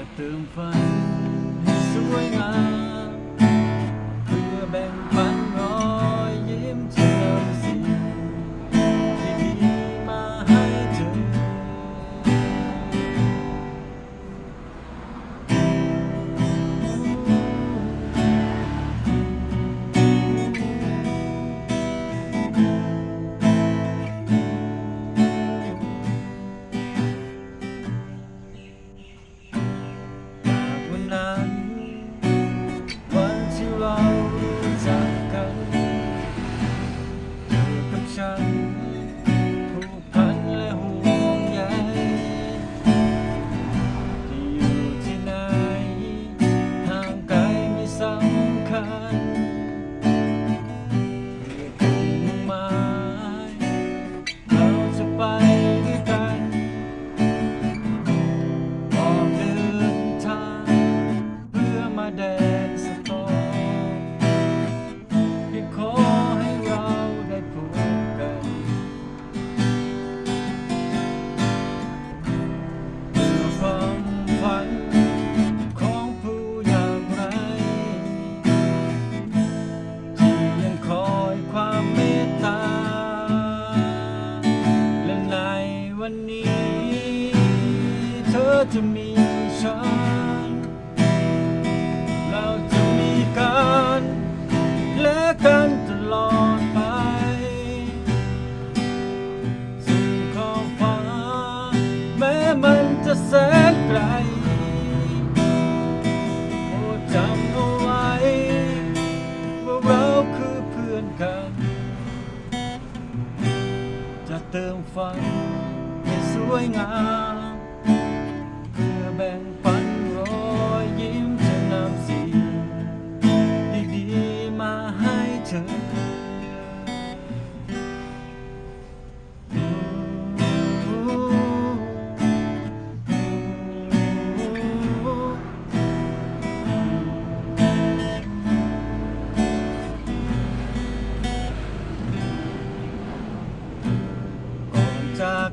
จะเติมฝันให้สวยงามเพื่อแบ่ง จะมีฉัน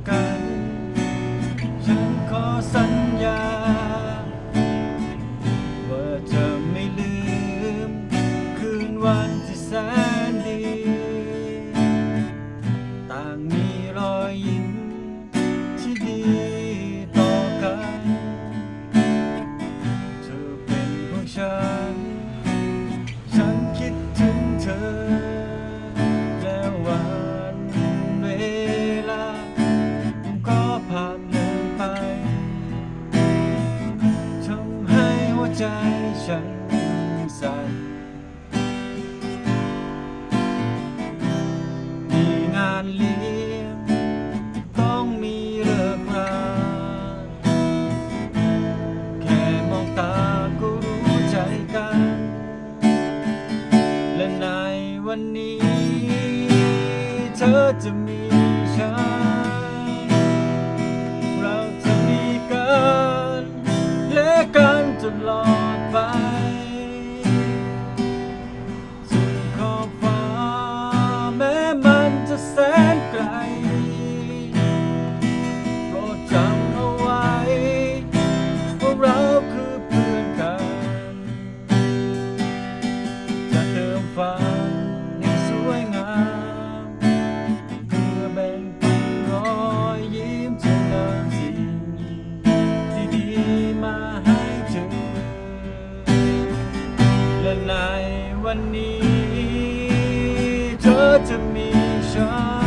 กัน ฉันขอสัญญา ว่าจะไม่ลืม คืนวัน มีงานเลี้ยง ต้องมีเลิกราแค่มองตาก็รู้ใจกัน และในวันนี้ เธอจะมีฉัน จะมีฉัน